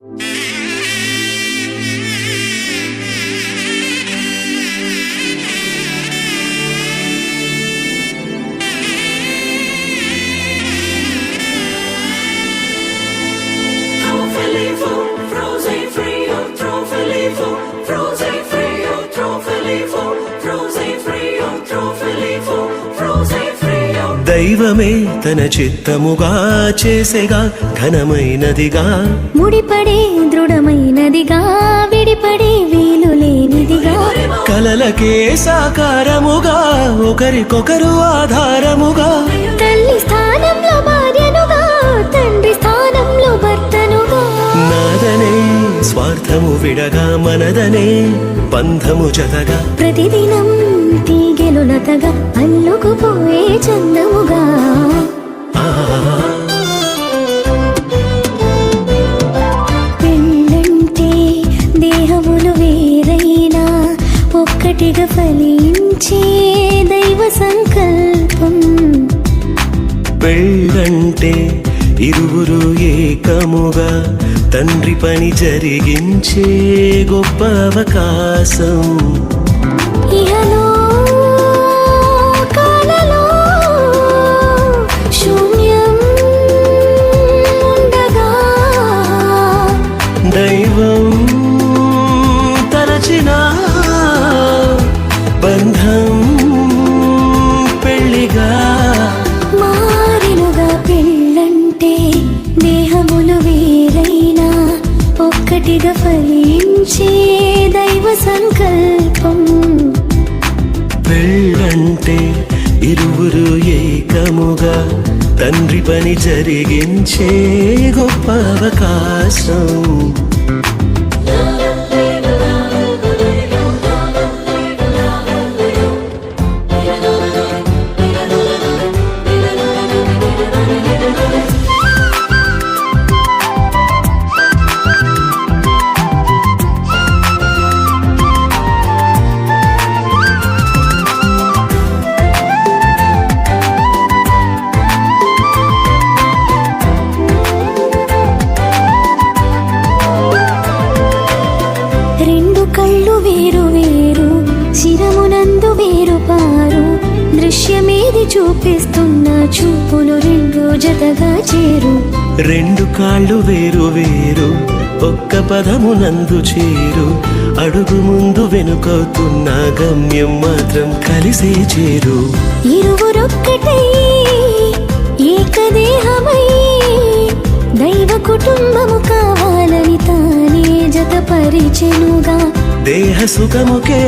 Trofelevo, frozen free on Trofelevo, దైవమే తన చిత్తముగా చేసెగా ఘనమైనదిగా. ముడిపడే దృఢమైనదిగా విడిపడే వీలు లేనిదిగా. కలలకే సాకారముగా ఒకరికొకరు ఆధారముగా. తల్లి స్థానంలో భార్యనుగా తండ్రి స్థానంలో భర్తనుగా. నాదనే స్వార్థము విడగా మనదనే బంధము జతగా. ప్రతిదినం అల్లుకుపోయే చందముగా. పెళ్ళంటే దేహములు వేరైనా ఒక్కటిగా ఫలించే దైవ సంకల్పం. పెళ్ళంటే ఇరువురు ఏకముగా తండ్రి పని జరిగించే గొప్ప అవకాశం. పెళ్ళిగా మారినుగా పెళ్ళంటే దేహములు వేరైనా ఒక్కటిగా ఫలించే దైవ సంకల్పం. పెళ్ళంటే ఇరువురు ఏకముగా తండ్రి పని జరిగించే గొప్ప అవకాశం. రెండు కళ్ళు వేరు వేరు శిరమునందు వేరు పారు. దృశ్యమేది చూపిస్తున్న చూపులు రెండు జతగా చేరు. రెండు కాళ్ళు వేరు వేరు ఒక్క పదమునందు చేరు. అడుగు ముందు వెనుకవుతున్న గమ్యం మాత్రం కలిసే చేరు. ఇరువురొక్కటై కావాలని దేహ సుఖముకే